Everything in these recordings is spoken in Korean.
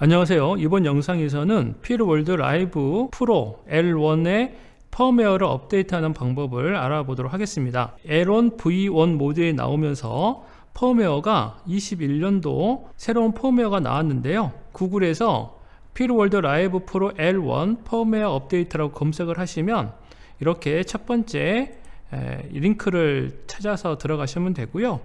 안녕하세요. 이번 영상에서는 필월드 라이브 프로 L1의 펌웨어를 업데이트하는 방법을 알아보도록 하겠습니다. L1 V1 모드에 나오면서 펌웨어가 21년도 새로운 펌웨어가 나왔는데요. 구글에서 필월드 라이브 프로 L1 펌웨어 업데이트라고 검색을 하시면 이렇게 첫 번째 에, 링크를 찾아서 들어가시면 되고요.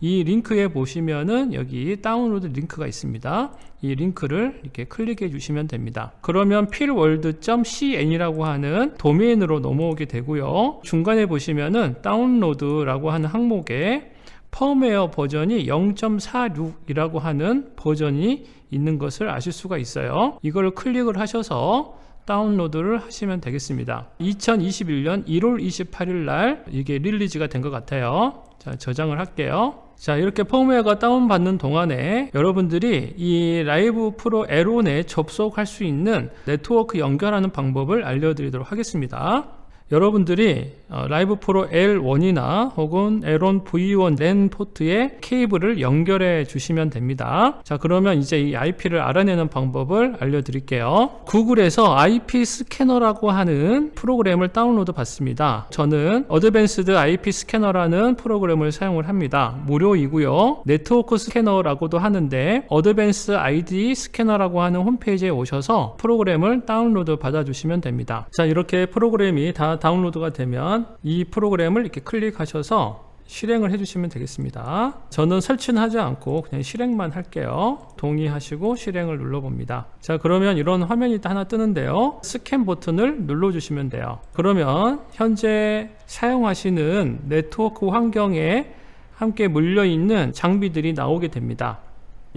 이 링크에 보시면은 여기 다운로드 링크가 있습니다. 이 링크를 이렇게 클릭해 주시면 됩니다. 그러면 필월드.cn이라고 하는 도메인으로 넘어오게 되고요. 중간에 보시면은 다운로드라고 하는 항목에 펌웨어 버전이 0.46이라고 하는 버전이 있는 것을 아실 수가 있어요. 이걸 클릭을 하셔서 다운로드를 하시면 되겠습니다. 2021년 1월 28일 날 이게 릴리즈가 된 것 같아요. 자, 저장을 할게요. 자, 이렇게 펌웨어가 다운받는 동안에 여러분들이 이 라이브 프로 에론에 접속할 수 있는 네트워크 연결하는 방법을 알려드리도록 하겠습니다. 여러분들이 어, 라이브 프로 L1이나 혹은 L1 V1 랜 포트에 케이블을 연결해 주시면 됩니다. 자, 그러면 이제 이 IP를 알아내는 방법을 알려드릴게요. 구글에서 IP 스캐너라고 하는 프로그램을 다운로드 받습니다. 저는 어드밴스드 IP 스캐너라는 프로그램을 사용을 합니다. 무료이고요. 네트워크 스캐너라고도 하는데 어드밴스 ID 스캐너라고 하는 홈페이지에 오셔서 프로그램을 다운로드 받아주시면 됩니다. 자, 이렇게 프로그램이 다 다운로드가 되면 이 프로그램을 이렇게 클릭하셔서 실행을 해주시면 되겠습니다. 저는 설치는 하지 않고 그냥 실행만 할게요. 동의하시고 실행을 눌러봅니다. 자, 그러면 이런 화면이 하나 뜨는데요. 스캔 버튼을 눌러주시면 돼요. 그러면 현재 사용하시는 네트워크 환경에 함께 물려있는 장비들이 나오게 됩니다.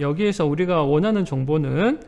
여기에서 우리가 원하는 정보는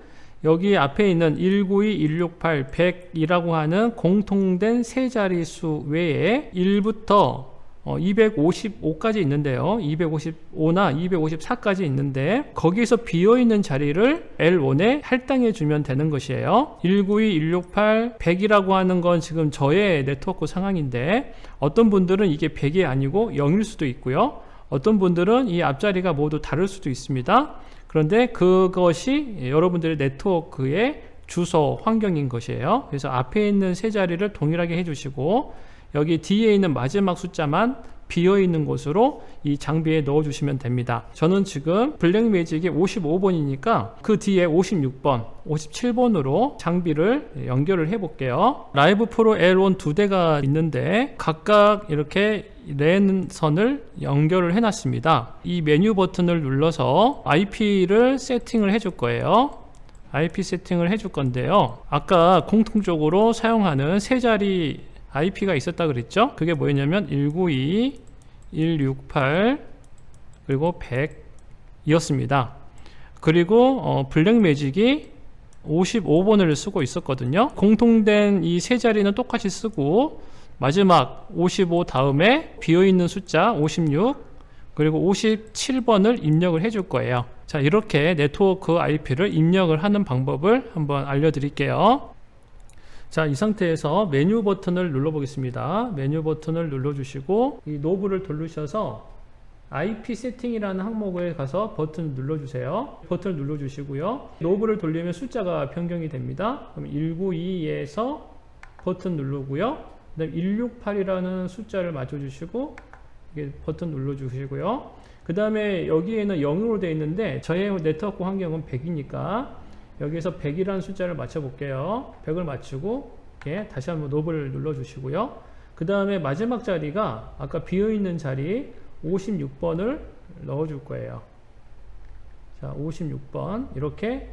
여기 앞에 있는 192, 168, 100이라고 하는 공통된 세 자릿수 외에 1부터 255까지 있는데요. 255나 254까지 있는데 거기서 비어 있는 자리를 L1에 할당해 주면 되는 것이에요. 192, 168, 100이라고 하는 건 지금 저의 네트워크 상황인데 어떤 분들은 이게 100이 아니고 0일 수도 있고요. 어떤 분들은 이 앞자리가 모두 다를 수도 있습니다. 그런데 그것이 여러분들의 네트워크의 주소 환경인 것이에요. 그래서 앞에 있는 세 자리를 동일하게 해주시고 여기 뒤에 있는 마지막 숫자만 비어 있는 곳으로 이 장비에 넣어 주시면 됩니다. 저는 지금 블랙 매직이 55번이니까 그 뒤에 56번, 57번으로 장비를 연결을 해 볼게요. 라이브 프로 L1 두 대가 있는데 각각 이렇게 랜 선을 연결을 해 놨습니다. 이 메뉴 버튼을 눌러서 IP를 세팅을 해줄 거예요. IP 세팅을 해줄 건데요. 아까 공통적으로 사용하는 세 자리 IP가 있었다 그랬죠? 그게 뭐였냐면 192, 168, 그리고 100이었습니다. 그리고 어, 블랙 매직이 55번을 쓰고 있었거든요. 공통된 이 세 자리는 똑같이 쓰고 마지막 55 다음에 비어있는 숫자 56 그리고 57번을 입력을 해줄 거예요. 자, 이렇게 네트워크 IP를 입력을 하는 방법을 한번 알려드릴게요. 자, 이 상태에서 메뉴 버튼을 눌러 보겠습니다. 메뉴 버튼을 눌러 주시고 이 노브를 누르셔서 IP 세팅이라는 항목에 가서 버튼 눌러 주세요. 버튼을 눌러 주시고요. 노브를 돌리면 숫자가 변경이 됩니다. 그럼 192에서 버튼 누르고요. 그다음 168이라는 숫자를 맞춰 주시고 이게 버튼 눌러 주시고요. 그 다음에 여기에는 0으로 되어 있는데 저의 네트워크 환경은 100이니까 여기에서 100이라는 숫자를 맞춰 볼게요. 100을 맞추고 예, 다시 한번 노브를 눌러 주시고요. 그 다음에 마지막 자리가 아까 비어있는 자리 56번을 넣어 줄 거예요. 자, 56번 이렇게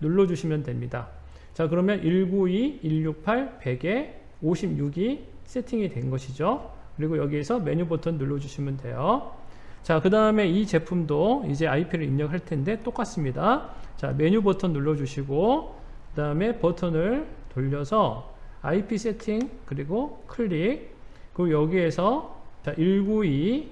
눌러 주시면 됩니다. 자, 그러면 192, 168, 100에 56이 세팅이 된 것이죠. 그리고 여기에서 메뉴 버튼 눌러 주시면 돼요. 자, 그 다음에 이 제품도 이제 IP를 입력할 텐데 똑같습니다. 자, 메뉴 버튼 눌러주시고, 그 다음에 버튼을 돌려서 IP 세팅, 그리고 클릭, 그리고 여기에서 자, 192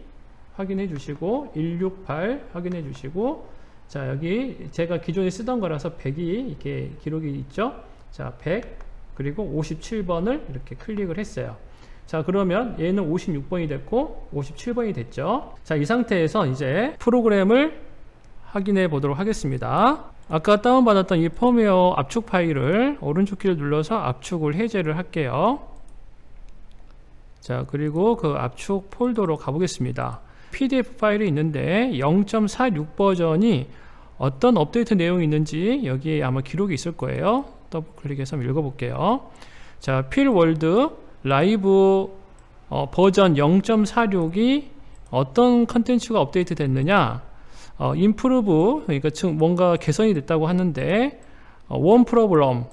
확인해 주시고, 168 확인해 주시고, 자, 여기 제가 기존에 쓰던 거라서 100이 이렇게 기록이 있죠? 자, 100, 그리고 57번을 이렇게 클릭을 했어요. 자 그러면 얘는 56번이 됐고 57번이 됐죠 자 이 상태에서 이제 프로그램을 확인해 보도록 하겠습니다 아까 다운받았던 이 펌웨어 압축 파일을 오른쪽 키를 눌러서 압축을 해제를 할게요. 자, 그리고 그 압축 폴더로 가보겠습니다. PDF 파일이 있는데 0.46 버전이 어떤 업데이트 내용이 있는지 여기에 아마 기록이 있을 거예요. 더블 클릭해서 읽어볼게요. 자, 필월드 라이브 어, 버전 0.46이 어떤 컨텐츠가 업데이트 됐느냐 어, improve 그러니까 즉 뭔가 개선이 됐다고 하는데 어, one problem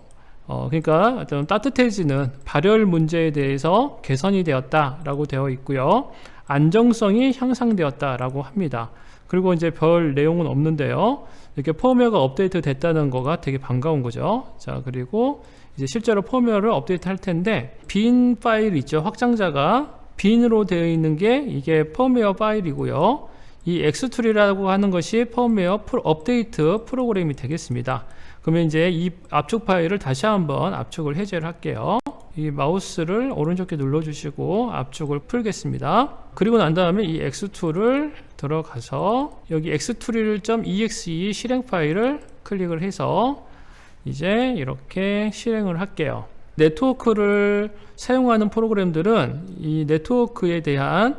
어, 그러니까 어떤 따뜻해지는 발열 문제에 대해서 개선이 되었다 라고 되어 있고요. 안정성이 향상되었다 라고 합니다. 그리고 이제 별 내용은 없는데요. 이렇게 펌웨어가 업데이트 됐다는 거가 되게 반가운 거죠. 자, 그리고 이제 실제로 펌웨어를 업데이트 할 텐데 빈 파일 있죠. 확장자가 빈으로 되어 있는 게 이게 펌웨어 파일이고요. 이 X2라고 하는 것이 펌웨어 프로, 업데이트 프로그램이 되겠습니다. 그러면 이제 이 압축 파일을 다시 한번 압축을 해제를 할게요. 이 마우스를 오른쪽 에 눌러 주시고 압축을 풀겠습니다. 그리고 난 다음에 이 x2를 들어가서 여기 x2.exe 실행 파일을 클릭을 해서 이제 이렇게 실행을 할게요. 네트워크를 사용하는 프로그램들은 이 네트워크에 대한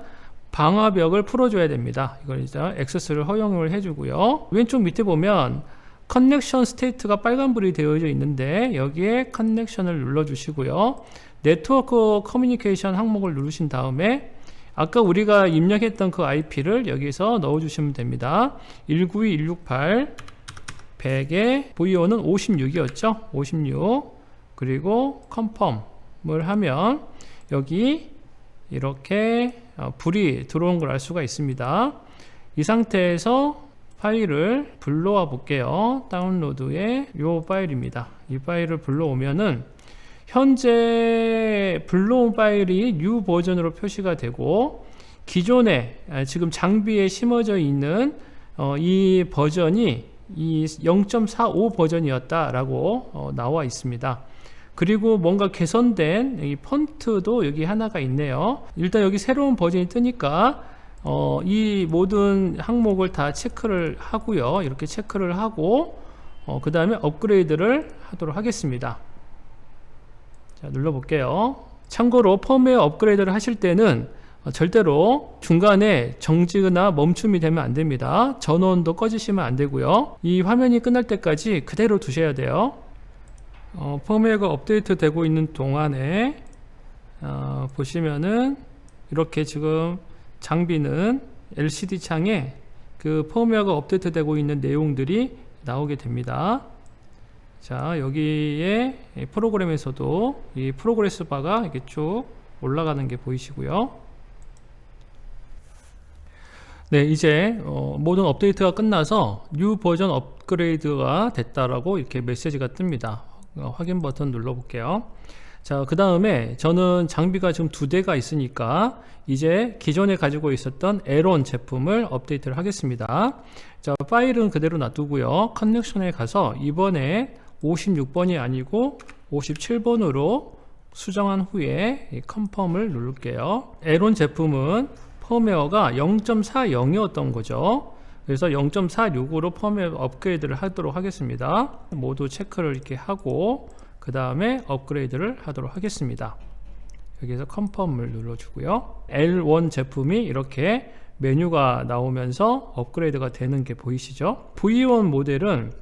방화벽을 풀어줘야 됩니다. 이걸 이제 액세스를 허용을 해주고요. 왼쪽 밑에 보면 커넥션 스테이트가 빨간불이 되어져 있는데 여기에 커넥션을 눌러주시고요. 네트워크 커뮤니케이션 항목을 누르신 다음에 아까 우리가 입력했던 그 IP를 여기서 넣어주시면 됩니다. 192.168 100에 VO는 56이었죠. 56 그리고 컨펌을 하면 여기 이렇게 어, 불이 들어온 걸 알 수가 있습니다. 이 상태에서 파일을 불러와 볼게요. 다운로드의 이 파일입니다. 이 파일을 불러오면은 현재 불러온 파일이 new 버전으로 표시가 되고 기존에 아, 지금 장비에 심어져 있는 어, 이 버전이 이 0.45 버전이었다라고 어, 나와 있습니다. 그리고 뭔가 개선된 이 폰트도 여기 하나가 있네요. 일단 여기 새로운 버전이 뜨니까 어, 이 모든 항목을 다 체크를 하고요. 이렇게 체크를 하고 어, 그 다음에 업그레이드를 하도록 하겠습니다. 자, 눌러볼게요. 참고로 펌웨어 업그레이드를 하실 때는 어, 절대로 중간에 정지나 멈춤이 되면 안 됩니다. 전원도 꺼지시면 안 되고요. 이 화면이 끝날 때까지 그대로 두셔야 돼요. 어, 펌웨어가 업데이트 되고 있는 동안에 어, 보시면은 이렇게 지금 장비는 LCD 창에 그 펌웨어가 업데이트 되고 있는 내용들이 나오게 됩니다. 자, 여기에 프로그램에서도 이 프로그레스 바가 이렇게 쭉 올라가는 게 보이시고요. 네, 이제 어, 모든 업데이트가 끝나서 뉴 버전 업그레이드가 됐다라고 이렇게 메시지가 뜹니다. 어, 확인 버튼 눌러 볼게요. 자, 그 다음에 저는 장비가 지금 두 대가 있으니까 이제 기존에 가지고 있었던 에론 제품을 업데이트를 하겠습니다. 자, 파일은 그대로 놔두고요. 커넥션에 가서 이번에 56번이 아니고 57번으로 수정한 후에 이 컨펌을 누를게요. 에론 제품은 펌웨어가 0.40이었던 거죠. 그래서 0.46으로 펌웨어 업그레이드를 하도록 하겠습니다. 모두 체크를 이렇게 하고 그 다음에 업그레이드를 하도록 하겠습니다. 여기서 컨펌을 눌러주고요. L1 제품이 이렇게 메뉴가 나오면서 업그레이드가 되는 게 보이시죠? V1 모델은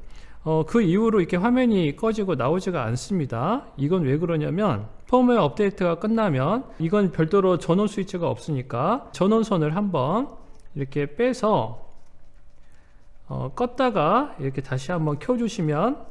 어, 그 이후로 이렇게 화면이 꺼지고 나오지가 않습니다. 이건 왜 그러냐면 펌웨어 업데이트가 끝나면 이건 별도로 전원 스위치가 없으니까 전원선을 한번 이렇게 빼서 어, 껐다가 이렇게 다시 한번 켜주시면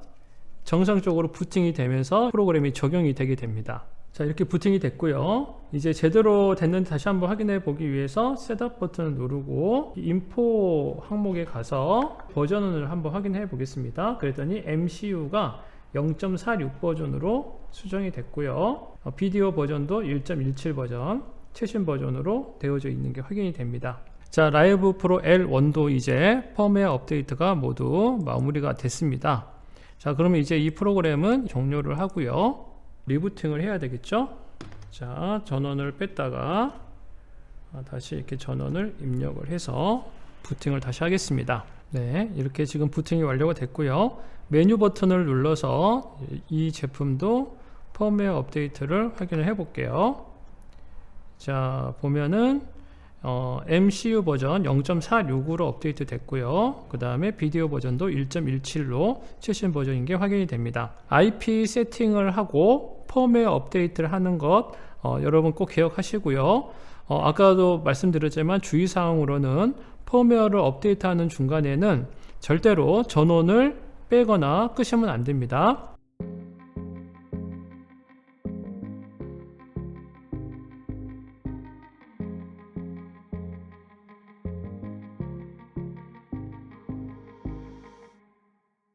정상적으로 부팅이 되면서 프로그램이 적용이 되게 됩니다. 자 이렇게 부팅이 됐고요. 이제 제대로 됐는지 다시 한번 확인해 보기 위해서 셋업 버튼을 누르고 인포 항목에 가서 버전을 한번 확인해 보겠습니다. 그랬더니 MCU가 0.46 버전으로 수정이 됐고요. 어, 비디오 버전도 1.17 버전 최신 버전으로 되어져 있는 게 확인이 됩니다. 자 라이브 프로 L1도 이제 펌웨어 업데이트가 모두 마무리가 됐습니다. 자 그러면 이제 이 프로그램은 종료를 하고요 리부팅을 해야 되겠죠 자 전원을 뺐다가 아, 다시 이렇게 전원을 입력을 해서 부팅을 다시 하겠습니다 네, 이렇게 지금 부팅이 완료가 됐고요. 메뉴 버튼을 눌러서 이 제품도 펌웨어 업데이트를 확인을 해 볼게요. 자, 보면은 어, MCU 버전 0.46으로 업데이트 됐고요. 그 다음에 비디오 버전도 1.17로 최신 버전인 게 확인이 됩니다. IP 세팅을 하고 펌웨어 업데이트를 하는 것 어, 여러분 꼭 기억하시고요. 어, 아까도 말씀드렸지만 주의사항으로는 펌웨어를 업데이트하는 중간에는 절대로 전원을 빼거나 끄시면 안 됩니다.